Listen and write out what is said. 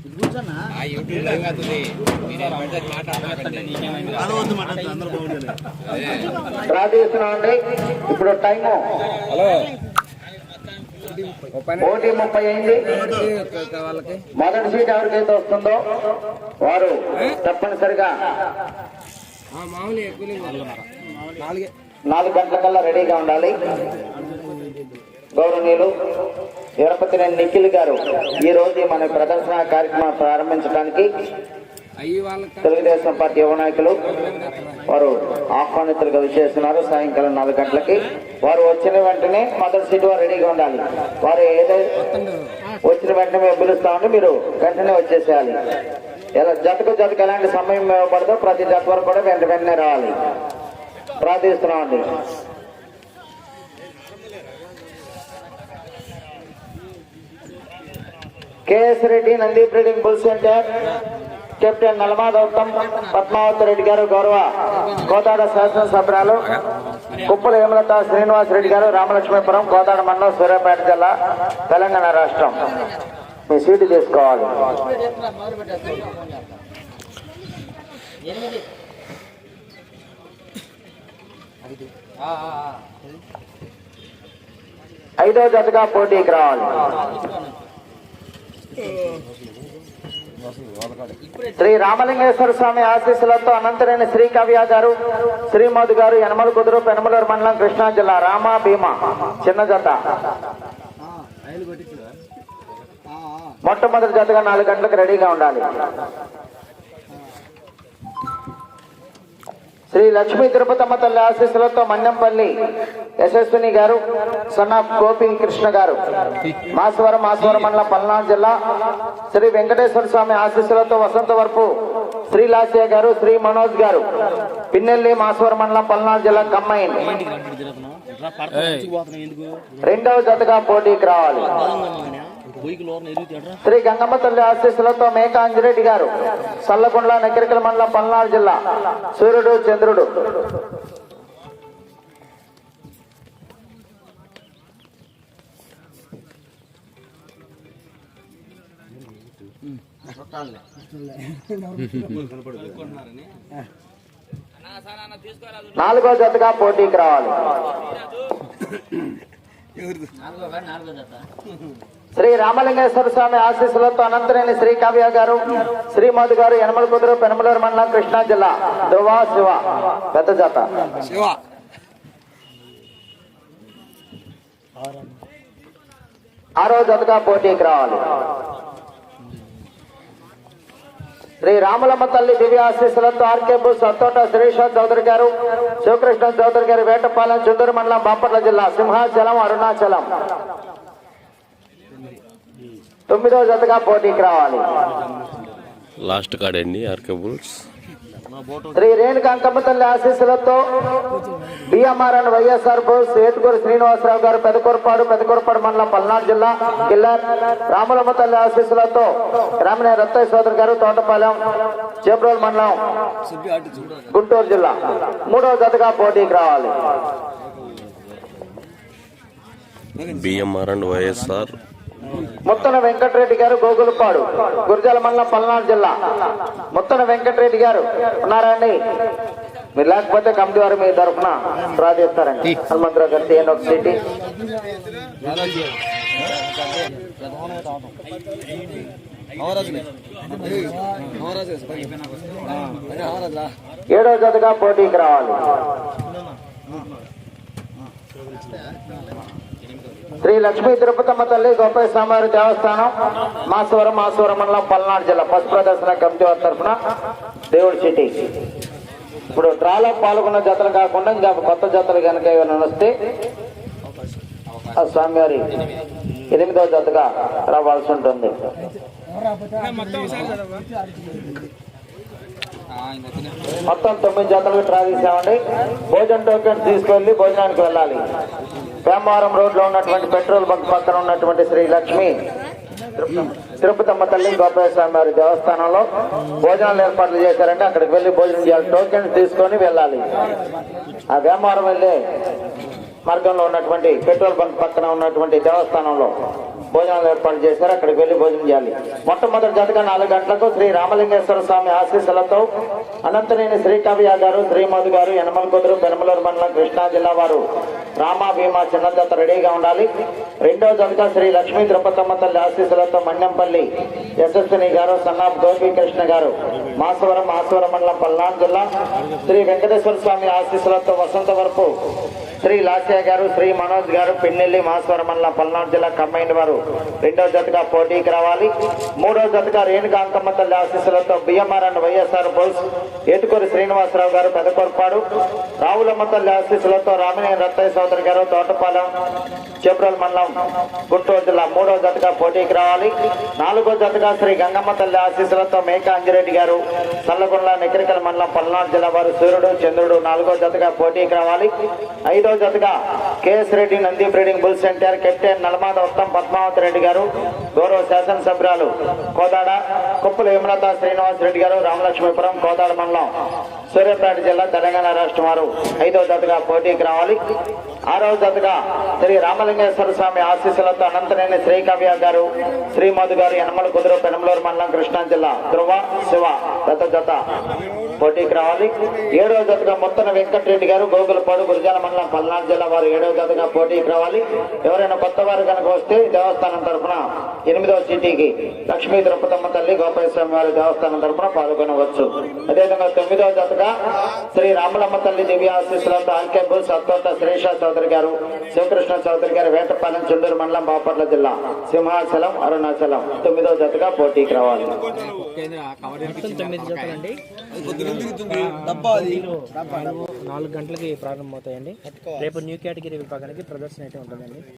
ఆ యూట్యూబ్లో మీరేం అందరూ డ్రా ఇప్పుడు టైము హలో. ఒకటి ముప్పై అయింది. మొదటి సీట్ ఎవరికైతే వస్తుందో వారు తప్పనిసరిగా మామూలు ఎక్కువ నాలుగే. నాలుగు గంటల కల్లా రెడీగా ఉండాలి. గౌరవనీయులు వీరపతినేని నిఖిల్ గారు ఈ రోజు మన ప్రదర్శన కార్యక్రమం ప్రారంభించడానికి తెలుగుదేశం పార్టీ యువ నాయకులు వారు ఆహ్వానితులుగా విచ్చేస్తున్నారు. సాయంకాలం నాలుగు గంటలకి. వారు వచ్చిన వెంటనే మొదటి సీటు వారు రెడీగా ఉండాలి. వారు ఏదైతే వచ్చిన వెంటనే మేము పిలుస్తామంటే మీరు వెంటనే వచ్చేసేయాలి. ఎలా జతకు జతకు ఎలాంటి సమయం ఇవ్వబడదో ప్రతి జత వరకు కూడా వెంట వెంటనే రావాలి. ప్రార్థిస్తున్నామండి. KS Reddy నందీప్ Reddy bull centre captain నలమాదౌతం పద్మావతి రెడ్డి గారు గౌరవ కోదాడ శాసనసభ్యురాలు. కుప్పల హేమలత శ్రీనివాస్ రెడ్డి గారు రామలక్ష్మీపురం కోదాడ మండలం సూర్యాపేట జిల్లా తెలంగాణ రాష్ట్రం. మీ సీటు తీసుకోవాలి. ఐదో జతగా పోటీకి రావాలి. శ్రీ రామలింగేశ్వర స్వామి ఆశీస్సులతో అనంతరైన శ్రీ కవ్య గారు శ్రీమధు గారు యనమల కుదురు పెనమలూరు మండలం కృష్ణా జిల్లా రామ భీమా. చిన్న జత. మొట్టమొదటి జతగా నాలుగు గంటలకు రెడీగా ఉండాలి. శ్రీ లక్ష్మీ తిరుపతమ్మ తల్లి ఆశీస్సులతో మన్నెంపల్లి యశస్విని గారు సన్న గోపి కృష్ణ గారు. మాసవరం మాసవరం మండలం పల్నాడు జిల్లా శ్రీ వెంకటేశ్వర స్వామి ఆశీస్సులతో వసంత వరపు శ్రీ లాస్య గారు శ్రీ మనోజ్ గారు. పిన్నెల్లి మాసవరం మండలం పల్నాడు జిల్లా కమ్మైన్ రెండవ జతగా పోటీకి రావాలి. శ్రీ గంగమ్మ తల్లి ఆశీస్సులతో మేక అంజిరెడ్డి గారు. సల్లకుండ్ల నకిరికల మండలం పల్నాడు జిల్లా సూర్యుడు చంద్రుడు. నాలుగో జతగా పోటీకి రావాలి. శ్రీ రామలింగేశ్వర స్వామి ఆశీస్సులతో అనంతరేని శ్రీ కావ్య గారు శ్రీమధు గారు యనమల కుదురు పెనమలూరు మండలం కృష్ణా జిల్లా ధ్రువ శివ. పెద్ద జత. శివ. ఆరో జతగా పోటీకి రావాలి. శ్రీ రామలమ్మ తల్లి దివ్యాశీస్సులతో ఆర్కే బుస్ సత్తోట శ్రీశాంత్ చౌదరి గారు శివకృష్ణ చౌదరి గారు వేటపాలెం చుందూరు మండలం బాపట్ల జిల్లా సింహాచలం అరుణాచలం. తొమ్మిదో జతగా పోటీకి రావాలి. లాస్ట్ కార్డ్ అండి ఆర్కే బుల్స్? శ్రీ రేణుకా తల్లి ఆశీస్సులతో BMR and YSR Bose Etukuru Srinivasarao గారు పెదకొరపాడు పెదకొరపాడు మండలం పల్నాడు జిల్లా కిల్లర్ రాములమ్మ తల్లి ఆశీస్సులతో గ్రామీణ రత్తయ్య సోదరు గారు తోటపాలెం చేబ్రోల్ మండలం గుంటూరు జిల్లా. మూడవ జతగా పోటీకి రావాలి. BMR and YSR Muthana Venkatareddy గారు గోగులపాడు గురజాల మండలం పల్నాడు జిల్లా. ముత్తన వెంకటరెడ్డి గారు ఉన్నారా అండి? మీరు లేకపోతే కమిటీ వారు మీ తరఫున ప్రార్థిస్తారండి హనుమంతరావు గారు టీఎన్ ఒక సిటీ. ఏడో జతగా పోటీకి రావాలి. శ్రీ లక్ష్మీ తిరుపతమ్మ తల్లి గొప్ప స్వామివారి దేవస్థానం మాసవరం మాసవరం మండలం పల్నాడు జిల్లా. పశు ప్రదర్శన కమిటీ వారి తరఫున దేవుడి సిటీ ఇప్పుడు డ్రాలో పాల్గొన్న జతలు కాకుండా ఇంకా కొత్త జతలు కనుక ఏమైనా వస్తే ఆ స్వామివారి ఎనిమిదవ జతగా రావాల్సి ఉంటుంది. మొత్తం తొమ్మిది జతలు ట్రా తీసామండి భోజన టోకెన్ తీసుకెళ్ళి భోజనానికి వెళ్ళాలి. వేమవరం రోడ్లో ఉన్నటువంటి పెట్రోల్ బంక్ పక్కన ఉన్నటువంటి శ్రీ లక్ష్మి తిరుపతమ్మ తల్లి గోపాల స్వామి వారి దేవస్థానంలో భోజనాలు ఏర్పాట్లు చేశారంటే అక్కడికి వెళ్ళి భోజనం చేయాలి. టోకెన్ తీసుకొని వెళ్ళాలి. ఆ వేమవరం వెళ్ళే మార్గంలో ఉన్నటువంటి పెట్రోల్ బంక్ పక్కన ఉన్నటువంటి దేవస్థానంలో భోజనాలు ఏర్పాటు చేశారు అక్కడికి వెళ్ళి భోజనం చేయాలి. మొట్టమొదటి జతగా నాలుగు గంటలకు శ్రీ రామలింగేశ్వర స్వామి ఆశీస్సులతో అనంతనేని శ్రీకవ్య గారు శ్రీమధు గారు యనమల కుదురు పెనమలూరు మండలం కృష్ణా జిల్లా వారు రామా భీమా చిన్న జత రెడీగా ఉండాలి. రెండవ జతగా శ్రీ లక్ష్మీ ద్రౌపదమ్మ తల్లి ఆశీస్సులతో మన్యంపల్లి యశస్విని గారు సన్నాబ్ గోపీకృష్ణ గారు మాసవరం మాసవరం మండలం పల్నాడు జిల్లా శ్రీ వెంకటేశ్వర స్వామి ఆశీస్సులతో వసంత వరపు శ్రీ లాస్య గారు శ్రీ మనోజ్ గారు పిన్నెల్లి మాస్వరం మండలం పల్నాడు జిల్లా కంబైండ్ వారు రెండో జతగా పోటీకి రావాలి. మూడో జతగా రేణుకా అంకమ్మ తల్లి ఆశీస్సులతో బిఎంఆర్ అండ్ వైఎస్ఆర్ బోల్స్ ఏటుకూరి శ్రీనివాసరావు గారు పెదకొరపాడు రావులమ్మ తల్లి ఆశీస్సులతో రామినేని రత్తయ్య సోదరి గారు తోటపాలెం చెబ్రల్ మండలం గుంటూరు జిల్లా మూడో జతగా పోటీకి రావాలి. నాలుగో జతగా శ్రీ గంగమ్మ తల్లి ఆశీస్సులతో మేకా అంజిరెడ్డి గారు సల్లగొండ నెక్రికల్ మండలం పల్నాడు జిల్లా వారు సూర్యుడు చంద్రుడు నాలుగో జతగా పోటీకి రావాలి. ఐదో జతగా KS Reddy Nandi breeding bull centre captain Nalamada Uttam Padmavathi Reddy గారు గౌరవ శాసనసభ్యురాలు కోదాడ కుప్పల హేమలత శ్రీనివాస్ రెడ్డి గారు రామలక్ష్మీపురం కోదాడ మండలం సూర్యాపేట జిల్లా తెలంగాణ రాష్ట్రం వారు ఐదవ జతగా పోటీకి రావాలి. ఆరవ జతగా శ్రీ రామలింగేశ్వర స్వామి ఆశీస్సులతో అనంతనేని శ్రీకవ్య గారు శ్రీమధు గారు యనమల కుదురు పెనమలూరు మండలం కృష్ణా జిల్లా ధ్రువ శివ గత జత. పోటీకి రావాలి ఏడవ జతగా మొత్తన వెంకటరెడ్డి గారు గోగులపాడు గురుజాల మండలం పల్నాడు జిల్లా వారు ఏడవ జతగా పోటీకి రావాలి. ఎవరైనా కొత్త వారు కనుక వస్తే దేవస్థానం తరఫున ఎనిమిదవ సిటీకి లక్ష్మీ ద్రౌపదమ్మ తల్లి గోపాల స్వామి వారి దేవస్థానం తరఫున పాల్గొనవచ్చు. అదేవిధంగా తొమ్మిదవ జతగా శ్రీ రామలమ్మ తల్లి దివ్య ఆశీస్సులతో అంకెబుల్ సత్తోట శ్రీష చౌదరి గారు శివకృష్ణ చౌదరి గారు వేటపాలెం చుండూరు మండలం బాపట్ల జిల్లా సింహాచలం అరుణాచలం తొమ్మిదవ జతగా పోటీకి రావాలి. తొమ్మిది జతలండి నాలుగు గంటలకి ప్రారంభమవుతాయండి. రేపు న్యూ కేటగిరీ విభాగానికి ప్రదర్శన అయితే ఉంటుందండి.